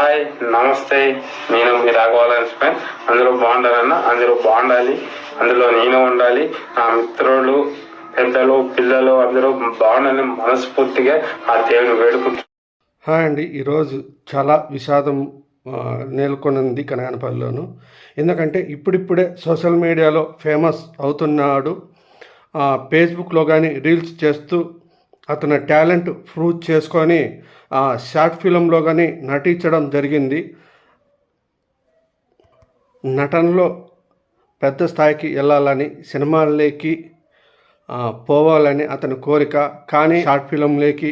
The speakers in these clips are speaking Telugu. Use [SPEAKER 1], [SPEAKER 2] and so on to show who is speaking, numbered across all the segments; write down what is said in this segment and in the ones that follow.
[SPEAKER 1] హాయ్ నమస్తే. నేను మీ రాఘవాలని స్పెన్. అందులో బాగుండాలన్న అందులో బాగుండాలి. అందులో నేను ఉండాలి. నా మిత్రులు పెద్దలు పిల్లలు అందరూ బాగుండాలని మనస్ఫూర్తిగా ఆ దేవుని వేడుకుంటు
[SPEAKER 2] హాయ్ అండి. ఈరోజు చాలా విషాదం ఆ, నెలకొనింది కనగానపల్లిలోను ఎందుకంటే ఇప్పుడిప్పుడే సోషల్ మీడియాలో ఫేమస్ అవుతున్నాడు. ఫేస్బుక్లో కానీ రీల్స్ చేస్తూ అతని టాలెంట్ ప్రూవ్ చేసుకొని ఆ, షార్ట్ ఫిలంలో కానీ నటించడం జరిగింది. నటనలో పెద్ద స్థాయికి వెళ్ళాలని సినిమాల్లోకి పోవాలని అతని కోరిక. కానీ షార్ట్ ఫిలంలోకి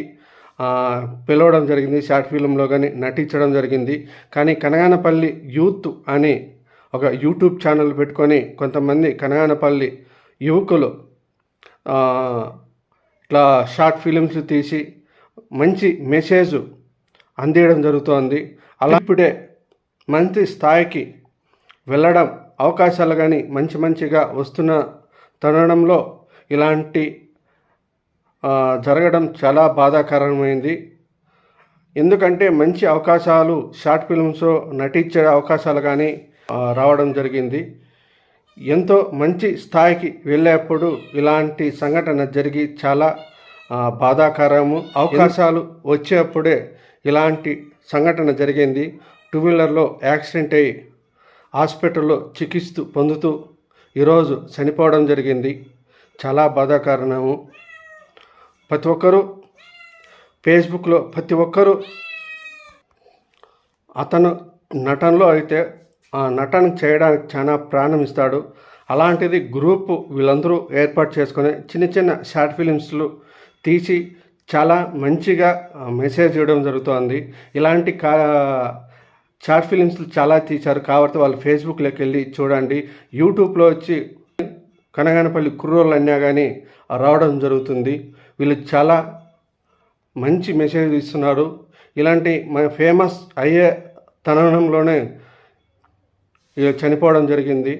[SPEAKER 2] పిలవడం జరిగింది. షార్ట్ ఫిలంలో కానీ నటించడం జరిగింది. కానీ కనగానపల్లి యూత్ అని ఒక యూట్యూబ్ ఛానల్ పెట్టుకొని కొంతమంది కనగానపల్లి యువకులు ఇట్లా షార్ట్ ఫిలిమ్స్ తీసి మంచి మెసేజ్ అందేయడం జరుగుతోంది. అలా ఇప్పుడే మంచి స్థాయికి వెళ్ళడం అవకాశాలు కానీ మంచి మంచిగా వస్తున్న తరుణంలో ఇలాంటి జరగడం చాలా బాధాకరమైంది. ఎందుకంటే మంచి అవకాశాలు షార్ట్ ఫిల్మ్స్ నటించే అవకాశాలు కానీ రావడం జరిగింది. ఎంతో మంచి స్థాయికి వెళ్ళేప్పుడు ఇలాంటి సంఘటన జరిగి చాలా బాధాకరము. అవకాశాలు వచ్చేప్పుడే ఇలాంటి సంఘటన జరిగింది. టూ వీలర్లో యాక్సిడెంట్ అయ్యి హాస్పిటల్లో చికిత్స పొందుతూ ఈరోజు చనిపోవడం జరిగింది. చాలా బాధాకరణము. ప్రతి ఒక్కరూ ఫేస్బుక్లో ప్రతి ఒక్కరూ అతను నటనలో అయితే నటన చేయడానికి చాలా ప్రాణం ఇస్తాడు. అలాంటిది గ్రూప్ వీళ్ళందరూ ఏర్పాటు చేసుకొని చిన్న చిన్న షార్ట్ ఫిలిమ్స్లు తీసి చాలా మంచిగా మెసేజ్ ఇవ్వడం జరుగుతోంది. ఇలాంటి కా షార్ట్ ఫిలిమ్స్లు చాలా తీశారు. కాబట్టి వాళ్ళు ఫేస్బుక్లోకి వెళ్ళి చూడండి. యూట్యూబ్లో వచ్చి కనగానపల్లి కుర్రోళ్ళు అన్నా కానీ రావడం జరుగుతుంది. వీళ్ళు చాలా మంచి మెసేజ్ ఇస్తున్నారు. ఇలాంటి మన ఫేమస్ అయ్యే తనంలోనే చనిపోవడం జరిగింది.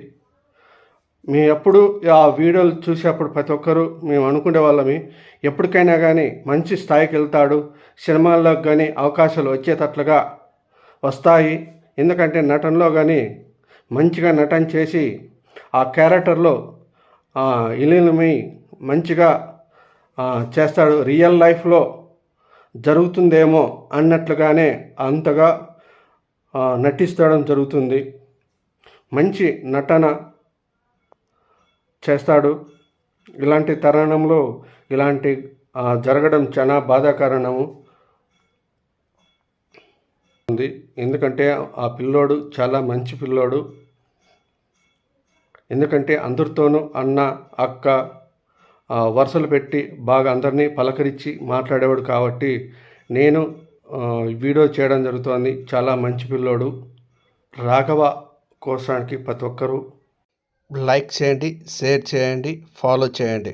[SPEAKER 2] మేము ఎప్పుడు ఆ వీడియోలు చూసేప్పుడు ప్రతి ఒక్కరూ మేము అనుకునే వాళ్ళమి. ఎప్పటికైనా కానీ మంచి స్థాయికి వెళ్తాడు. సినిమాల్లోకి కానీ అవకాశాలు వచ్చేటట్లుగా వస్తాయి. ఎందుకంటే నటనలో కానీ మంచిగా నటన చేసి ఆ క్యారెక్టర్లో ఇలీనమై మంచిగా చేస్తాడు. రియల్ లైఫ్లో జరుగుతుందేమో అన్నట్లుగానే అంతగా ఆ, నటిస్తడం జరుగుతుంది. మంచి నటన చేస్తాడు. ఇలాంటి తరుణంలో ఇలాంటి జరగడం చాలా బాధాకరణము. ఉంది. ఎందుకంటే ఆ పిల్లోడు చాలా మంచి పిల్లోడు. ఎందుకంటే అందరితోనూ అన్న అక్క వరుసలు పెట్టి బాగా అందరినీ పలకరించి మాట్లాడేవాడు కాబట్టి నేను వీడియో చేయడం జరుగుతోంది. చాలా మంచి పిల్లోడు. రాఘవ కోసానికి ప్రతి ఒక్కరూ లైక్ చేయండి షేర్ చేయండి ఫాలో చేయండి.